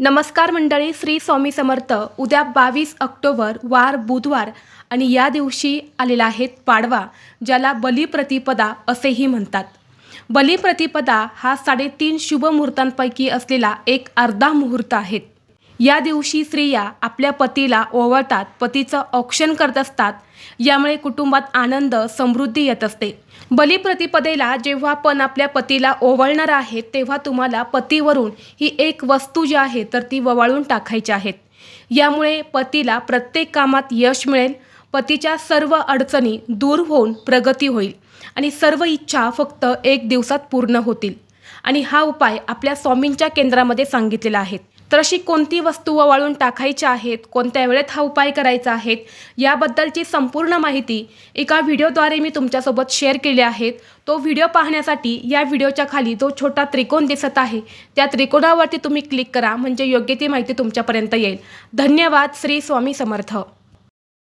नमस्कार मंडळी श्री स्वामी समर्थ. उद्या बावीस ऑक्टोबर वार बुधवार आणि या दिवशी आलेला आहे पाडवा ज्याला बलिप्रतिपदा असेही म्हणतात. बलिप्रतिपदा हा साडेतीन शुभ मुहूर्तांपैकी असलेला एक अर्धा मुहूर्त आहे. या दिवशी स्त्रिया आपल्या पतीला ओवाळतात पतीचं औक्षण करत असतात. यामुळे कुटुंबात आनंद समृद्धी येत असते. बलिप्रतिपदेला जेव्हा पण आपल्या पतीला ओवाळणार आहे तेव्हा तुम्हाला पतीवरून ही एक वस्तू जी आहे तर ती ववाळून टाकायची आहेत यामुळे पतीला प्रत्येक कामात यश मिळेल पतीच्या सर्व अडचणी दूर होऊन प्रगती होईल आणि सर्व इच्छा फक्त एक दिवसात पूर्ण होतील. आणि हा उपाय आपल्या स्वामींच्या केंद्रामध्ये सांगितलेला आहे. तर अशी कोणती वस्तू ववाळून टाकायच्या आहेत? कोणत्या वेळेत हा उपाय करायचा आहेत? याबद्दलची संपूर्ण माहिती एका व्हिडिओद्वारे मी तुमच्यासोबत शेअर केली आहे तो व्हिडिओ पाहण्यासाठी या व्हिडिओच्या खाली जो छोटा त्रिकोण दिसत आहे त्या त्रिकोणावरती तुम्ही क्लिक करा म्हणजे योग्य ती माहिती तुमच्यापर्यंत येईल. धन्यवाद. श्री स्वामी समर्थ.